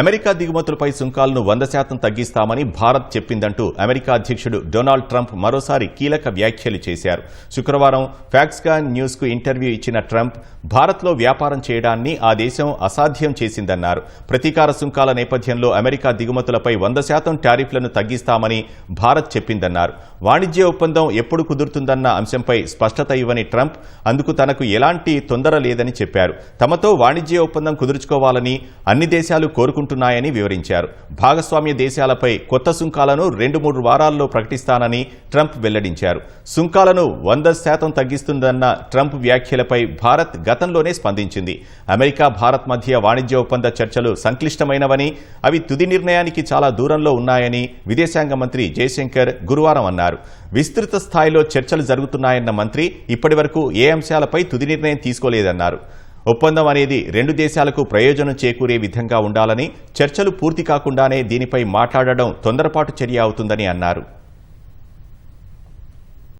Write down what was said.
America దిగుమతులపై సుంకాలను వంద శాతం తగ్గిస్తామని భారత్ చెప్పిందంటూ అమెరికా అధ్యక్షుడు డొనాల్డ్ ట్రంప్ మరోసారి కీలక వ్యాఖ్యలు చేశారు. శుక్రవారం ఫ్యాక్స్గాన్ న్యూస్కు ఇంటర్వ్యూ ఇచ్చిన ట్రంప్ భారత్లో వ్యాపారం చేయడాన్ని ఆ దేశం అసాధ్యం చేసిందన్నారు. ప్రతీకార సుంకాల నేపథ్యంలో అమెరికా దిగుమతులపై వంద శాతం టారిఫ్లను తగ్గిస్తామని భారత్ చెప్పిందన్నారు. వాణిజ్య ఒప్పందం ఎప్పుడు కుదురుతుందన్న అంశంపై స్పష్టత ఇవ్వని ట్రంప్ అందుకు తనకు ఎలాంటి తొందర లేదని చెప్పారు. తమతో వాణిజ్య ఒప్పందం కుదుర్చుకోవాలని అన్ని దేశాలు కోరుకుంటున్నారు కోరుకుంటున్నాయని వివరించారు. భాగస్వామ్య దేశాలపై కొత్త సుంకాలను రెండు మూడు వారాల్లో ప్రకటిస్తానని ట్రంప్ వెల్లడించారు. సుంకాలను వంద శాతం తగ్గిస్తుందన్న ట్రంప్ వ్యాఖ్యలపై భారత్ గతంలోనే స్పందించింది. అమెరికా భారత్ మధ్య వాణిజ్య ఒప్పంద చర్చలు సంక్లిష్టమైనవని అవి తుది నిర్ణయానికి చాలా దూరంలో ఉన్నాయని విదేశాంగ మంత్రి జయశంకర్ గురువారం అన్నారు. విస్తృత స్థాయిలో చర్చలు జరుగుతున్నాయన్న మంత్రి ఇప్పటివరకు ఏ అంశాలపై తుది నిర్ణయం తీసుకోలేదన్నారు. ఒప్పందం అనేది రెండు దేశాలకు ప్రయోజనం చేకూరే విధంగా ఉండాలని చర్చలు పూర్తి కాకుండానే దీనిపై మాట్లాడడం తొందరపాటు చర్య అవుతుందని అన్నారు.